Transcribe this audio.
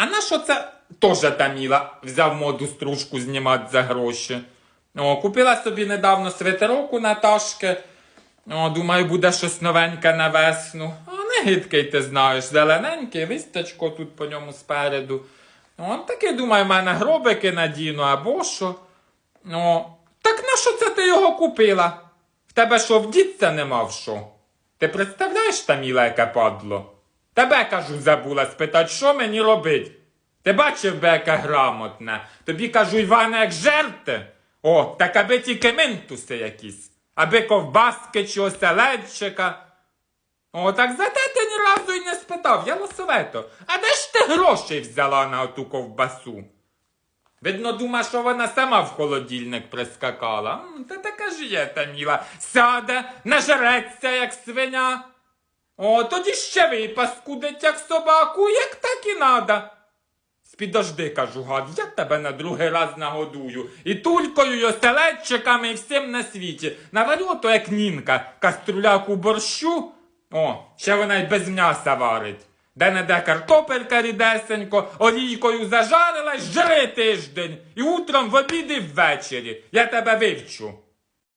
а на що це теж Таміла взяв моду стружку знімати за гроші. О, купила собі недавно свитерок у Наташки. О, думаю, буде щось новеньке на весну. А не гидкий, ти знаєш, зелененький, вистачко тут по ньому спереду. О, таки, думаю, в мене гробики надіну або що. О, так на що це ти його купила? В тебе що, вдіться нема в що? Ти представляєш, Таміла, яке падло? Тебе, кажу, забула спитати, що мені робить? Ти бачив би, яке грамотне. Тобі кажу, Іване, як жерти. О, так аби тільки минтуси якісь, аби ковбаски чи оселедчика. О, так зате ти ні разу й не спитав, я лосовето. А де ж ти грошей взяла на оту ковбасу? Видно, дума, що вона сама в холодильник прискакала. Та така ж є та міла. Сяде, нажереться, як свиня. О, тоді ще випаскудить, як собаку, як так і надо. Спідожди, кажу, гад, я тебе на другий раз нагодую. І тулькою, і оселедчиками, і всім на світі. Наварю то, як нінка, каструляку борщу. О, ще вона й без м'яса варить. Де не де картопелька рідесенько, олійкою зажарилась, жри тиждень. І утром в обід і ввечері. Я тебе вивчу.